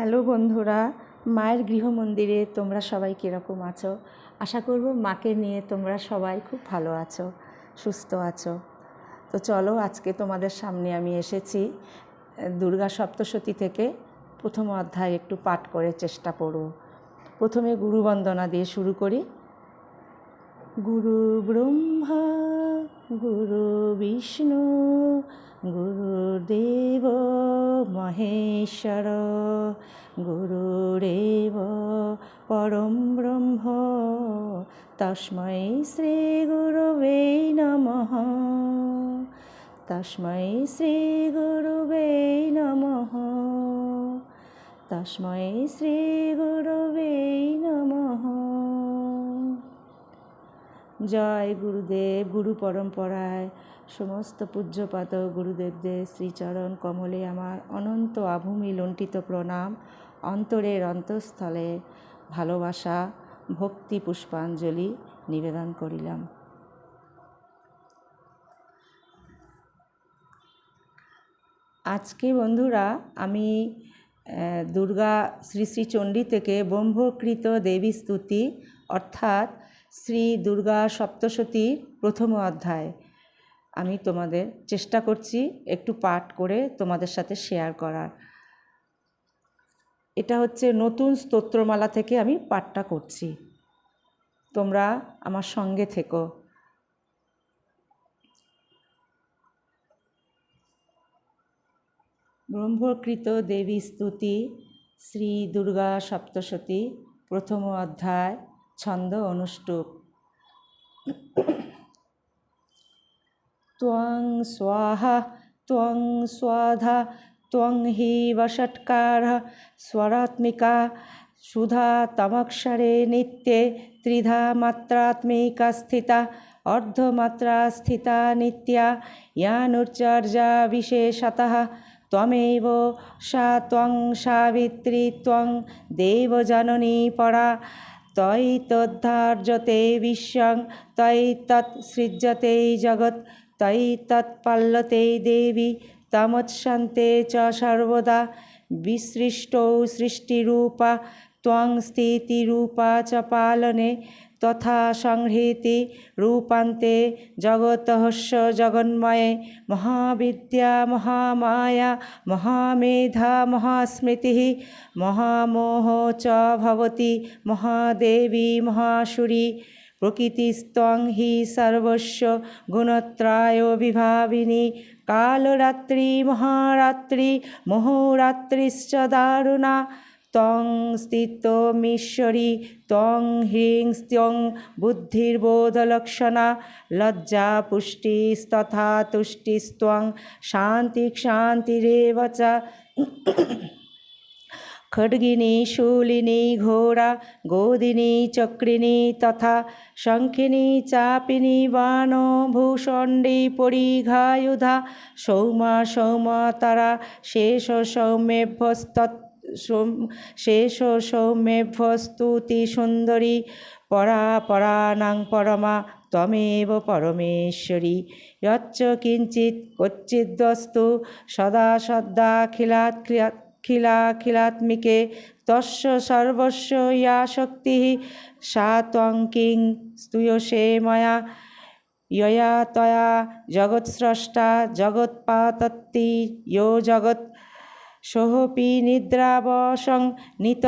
Hello বন্ধুরা, মায়ের গৃহমন্দিরে তোমরা সবাই কীরকম আছো? আশা করব মাকে নিয়ে তোমরা সবাই খুব ভালো আছো, সুস্থ আছো। তো চলো আজকে তোমাদের সামনে আমি এসেছি, দুর্গা সপ্তশতী থেকে প্রথম অধ্যায় একটু পাঠ করে চেষ্টা করব প্রথমে গুরু বন্দনা দিয়ে শুরু করি। গুরু ব্রহ্মা, গুরু বিষ্ণু গুরুদেব মহেশ্বর, গুরুদেব পরম ব্রহ্ম, তস্মৈ শ্রীগুরুবে নম, তস্মৈ শ্রীগুরুবে নম, তস্মৈ শ্রীগুরুবে নম। জয় গুরুদেব, গুরু পরম্পরায় সমস্ত পূজ্যপাত গুরুদেবদের শ্রীচরণ কমলে আমার অনন্ত আভূমি লুণ্ঠিত প্রণাম, অন্তরের অন্তঃস্থলে ভালোবাসা, ভক্তি পুষ্পাঞ্জলি নিবেদন করিলাম। আজকে বন্ধুরা আমি দুর্গা শ্রী শ্রী চণ্ডী থেকে ব্রহ্মকৃত দেবী স্তুতি, অর্থাৎ শ্রী দুর্গা সপ্তশতীর প্রথম অধ্যায় আমি তোমাদের চেষ্টা করছি একটু পাঠ করে তোমাদের সাথে শেয়ার করার। এটা হচ্ছে নতুন স্তোত্রমালা থেকে আমি পাঠটা করছি। তোমরা আমার সঙ্গে থেকো। ব্রহ্মকৃত দেবী স্তুতি, শ্রী দুর্গা সপ্তশতী, প্রথম অধ্যায়, ছন্দ অনুষ্টুপ। त्वं स्वाहा त्वं स्वाधा त्वं हि वषट्कारः स्वरात्मिका सुधा तमक्षरे नित्ये त्रिधा मात्रात्मिका स्थिता अर्धमात्रा स्थिता नित्या यानुर्चर्या विशेषतः त्वमेव सा त्वं सावित्री त्वं देवजननी परा तयि तद्धार्यते विश्वं तयि तत् सृज्यते তৈ তৎপল্লতে দেবী তমৎসন্তে চ সর্বদা। বিসৃষ্ট সৃষ্টিরূপা, ত্বং স্থিতিরূপা চ পালনে তথা সংহৃতি রূপান্তে জগতহস্য জগন্ময়ে। মহাবিদ্যা, মহামায়া, মহামেধা, মহাস্মৃতি, মহামোহ চ ভবতি মহাদেবী মহাসুরী। প্রকৃতিস্তং হি সর্বস্ব গুণত্রায় বিভাবিনী কালরাত্রি, মহারাত্রি, মহোরাত্রিশ্চ দারুণা। তং স্থিতমীশ্বরী, তং হ্রিং ত্যং বুদ্ধির্বোধলক্ষণা। লজ্জা পুষ্টিস্তথা তুষ্টিস্ত্বং, শান্তি শান্তিরেব খড়গিনী শূলিনী ঘোড়া গোদিনী চক্রিণী তথা শঙ্খিনী চাপিনী বান ভূষণ্ডী পরিঘায়ুধা সৌমা সৌমা তারা শেষ সৌম্যভ্যস্তত শেষ সৌম্যভ্যস্তুতি সুন্দরী পরা পরাণাং পরমা তমেব পরমেশ্বরী যচ্চ কিঞ্চিত কচ্চিদ্বস্তু সদা সদ্যা খিলাত খিলাখিলাত্মিকে তস্য সর্বস্ব ইয়া শক্তি সা ত্বং কিং স্তূয়সে ময়া ইয়য়া তয়া জগৎস্রষ্টা জগৎপাতত্তি ইয়ো জগৎ সোহপি নিদ্রাবসং নিত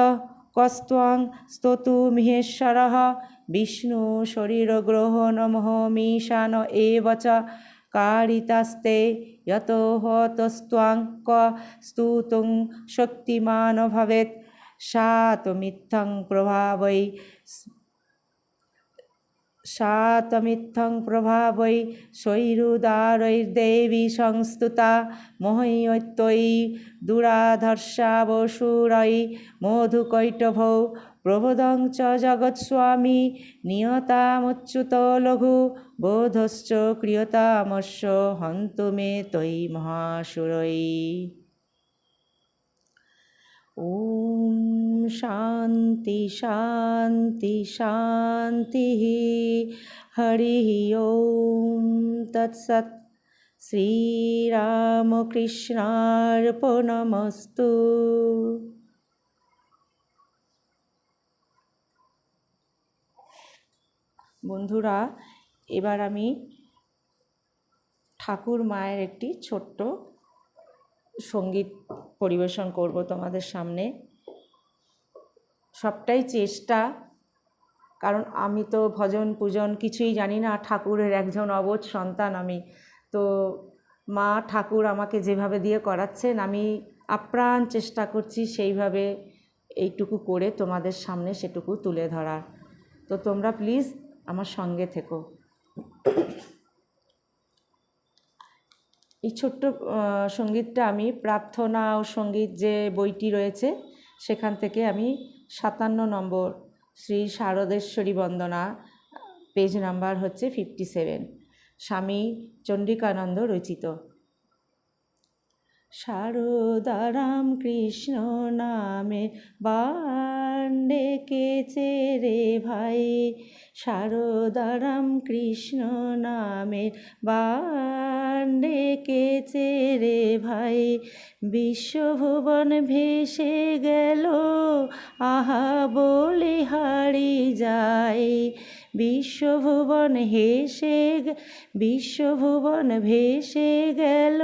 কস্ত্বং স্তোতু মিহেশ্বরः বিষ্ণু শরীরগ্রহ নমঃ মীশান চ কারিতাস্তে যত হতস্তং ক স্তুতং শক্তিমান ভবেত সাতমিথ্যং প্রভাবৈ সাতমিথ্যং প্রভাবৈ শৈরুদারৈর্দেবী সংস্তুতা মহৈত্যৈ দুরাধর্ষাবসুরৈ মধুকৈটভৌ প্রবোধং চ জগৎস্বামী নিয়তামুচ্যুত লঘু বোধশ্চ ক্রিয়তামস্য হন্ত মে তৈ মহাসুরৈ ॐ शान्ति शान्ति शान्तिः हरिः ॐ तत्सत् श्रीरामकृष्णार्पणमस्तु বন্ধুরা এবার আমি ঠাকুর মায়ের একটি ছোট্ট সংগীত পরিবেশন করব তোমাদের সামনে। সবটাই চেষ্টা, কারণ আমি তো ভজন পূজন কিছুই জানি না, ঠাকুরের একজন অবোধ সন্তান আমি। তো মা ঠাকুর আমাকে যেভাবে দিয়ে করাচ্ছেন, আমি আপ্রাণ চেষ্টা করছি সেইভাবে এইটুকু করে তোমাদের সামনে সেটুকু তুলে ধরার। তো তোমরা প্লিজ আমার সঙ্গে থেকো। এই ছোট্ট সঙ্গীতটা আমি প্রার্থনা ও সংগীত যে বইটি রয়েছে, সেখান থেকে আমি সাতান্ন নম্বর শ্রী শারদেশ্বরী বন্দনা, পেজ নাম্বার হচ্ছে ফিফটি সেভেন স্বামী চণ্ডিকানন্দ রচিত। শারদারাম কৃষ্ণ নামে বাণ ডেকেছে রে ভাই। সারদারাম কৃষ্ণ নামে বাণ ডেকেছে রে ভাই। বিশ্বভুবন ভেসে গেল, আহা বলে হারি যায় বিশ্বভুবন হেসে বিশ্বভুবন ভেসে গেল।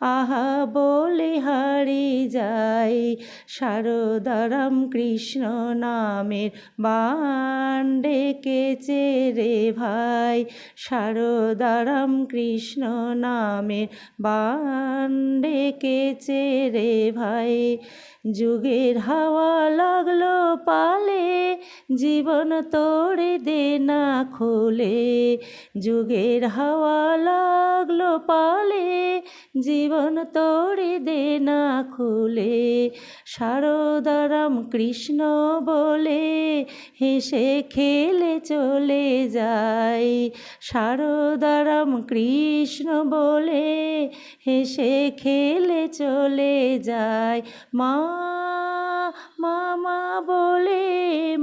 আহা, বলে হারি যাই, শারদারাম কৃষ্ণ নামের বাণ ডেকেছে রে ভাই। শারদারাম কৃষ্ণ নামের বাণ ডেকেছে রে ভাই। যুগের হাওয়া লাগল পালে, জীবন তোড়ে দে না খোলে, যুগের হাওয়া লাগল পালে, জীবন তোড়ে দে না খুলে। শারদারাম কৃষ্ণ বলে, হেসে খেলে চলে যায় শারদারাম কৃষ্ণ বলে, হেসে খেলে চলে যায় মা মামা বলে,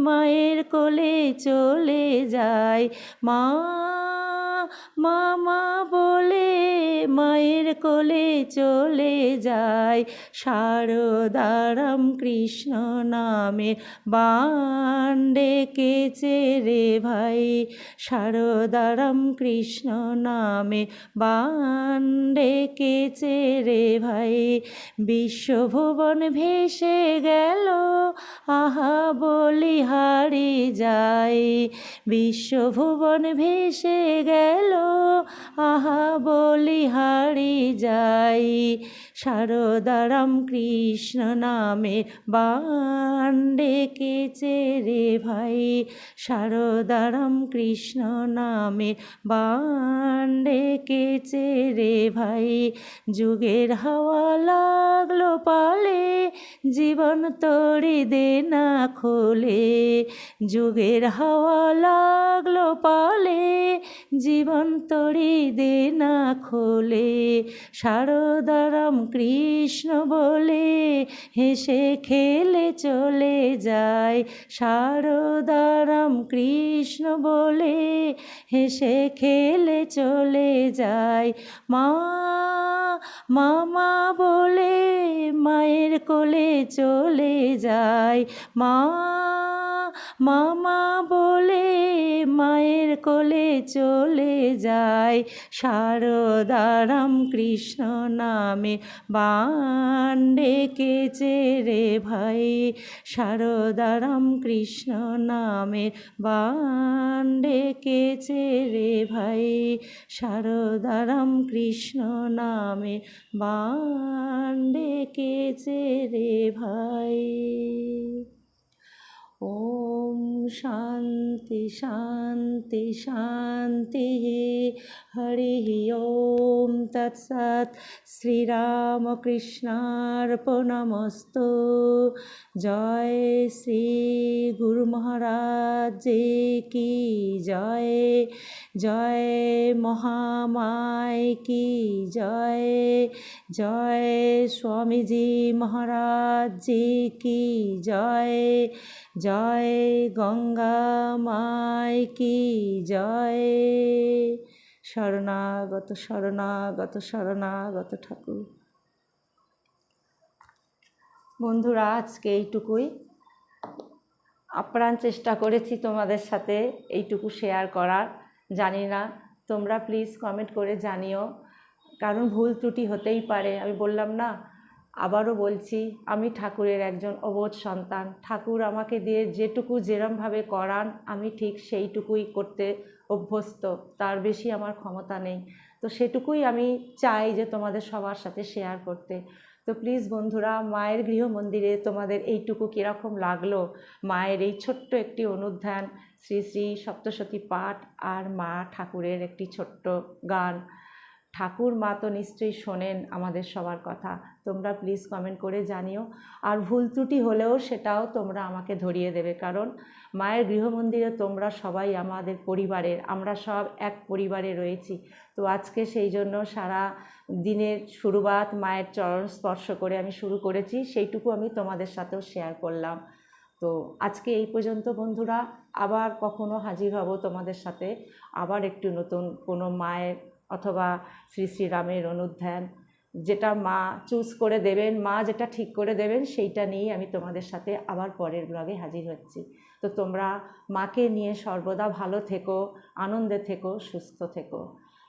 মায়ের কোলে চলে যায়। মা মামা বলে মায়ের কোলে চলে যায়। শারদারাম কৃষ্ণ নামে বাণ ডেকেছে রে ভাই। শারদারাম কৃষ্ণ নামে বাণ ডেকেছে রে ভাই। বিশ্বভুবন ভেসে গেল, আহা বলি হারি যায়। বিশ্বভুবন ভেসে গেল আহা বলি হারি যাই শারদারাম কৃষ্ণ নামে বাণ ডেকেছে রে ভাই। শারদারাম কৃষ্ণ নামে বাণ ডেকেছে রে ভাই। যুগের হাওয়া লাগল পালে, জীবন তোড়ে দে না খোলে। যুগের হাওয়া লাগল পালে, জীবন তোড়ে দে না খোলে, শারদারাম কৃষ্ণ বলে, হেসে খেলে চলে যায়, শারদারাম কৃষ্ণ বলে, হেসে খেলে চলে যায়। মা, মামা বলে, মায়ের কোলে চলে যায়। মা, মামা বলে, মায়ের কোলে চলে যায়। শারদারাম কৃষ্ণ নামে বাণ ডেকেছে রে ভাই। শারদারাম কৃষ্ণ নামে বাণ ডেকেছে রে ভাই। শারদারাম কৃষ্ণ নামে বাণ ডেকেছে রে ভাই। ॐ शान्ति शान्ति शान्तिः হরি ওম তৎসৎ শ্রীরামকৃষ্ণার্পণমস্তু জয় শ্রী গুরু মহারাজ কি জয় জয় মহামায় কি জয় জয় স্বামীজি মহারাজ কি জয় জয় গঙ্গা মায় কি জয় শরণাগত শরণাগত শরণাগত ঠাকুর। বন্ধুরা, আজকে এইটুকুই। আপ্রাণ চেষ্টা করেছি তোমাদের সাথে এইটুকু শেয়ার করার। জানি না, তোমরা প্লিজ কমেন্ট করে জানিও। কারণ ভুল ত্রুটি হতেই পারে। আমি বললাম, না, আবারও বলছি, আমি ঠাকুরের একজন অবোধ সন্তান। ঠাকুর আমাকে দিয়ে যেটুকু যেরমভাবে করান, আমি ঠিক সেইটুকুই করতে অভ্যস্ত, তার বেশি আমার ক্ষমতা নেই। তো সেটুকুই আমি চাই যে তোমাদের সবার সাথে শেয়ার করতে। তো প্লিজ বন্ধুরা, মায়ের গৃহমন্দিরে তোমাদের এইটুকু কীরকম লাগল? মায়ের এই ছোট্ট একটি অনুধ্যান, শ্রী শ্রী সপ্তশতী পাঠ আর মা ঠাকুরের একটি ছোট্ট গান। ঠাকুর মা তো নিশ্চয়ই শোনেন আমাদের সবার কথা। তোমরা প্লিজ কমেন্ট করে জানিও। আর ভুল ত্রুটি হলেও সেটাও তোমরা আমাকে ধরিয়ে দেবে। কারণ মায়ের গৃহমন্দিরে তোমরা সবাই আমাদের পরিবারের, আমরা সব এক পরিবারে রয়েছি। তো আজকে সেই জন্য সারা দিনের শুরুবাত মায়ের চরণ স্পর্শ করে আমি শুরু করেছি। সেইটুকু আমি তোমাদের সাথেও শেয়ার করলাম। তো আজকে এই পর্যন্ত বন্ধুরা, আবার কখনো হাজির হব তোমাদের সাথে। আবার একটু নতুন কোনো মায়ের অথবা শ্রী শ্রীরামের অনুধ্যান। যেটা মা চুজ করে দেবেন, মা যেটা ঠিক করে দেবেন, সেইটা নিয়েই আমি তোমাদের সাথে আবার পরের ব্লগে হাজির হচ্ছি। তো তোমরা মাকে নিয়ে সর্বদা ভালো থেকো, আনন্দে থেকো, সুস্থ থেকো।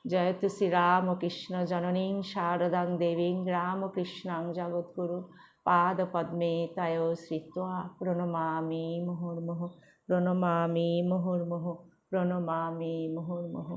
জয়তু শ্রী রাম কৃষ্ণ জননীং শারদাং দেবীং রাম ও কৃষ্ণাং জগৎগুরু পাদ পদ্মে তায় শ্রিত্বা প্রণমামি মুহুর্মুহু প্রণমামি মুহুর্মুহু প্রণমামি মুহুর্মুহু।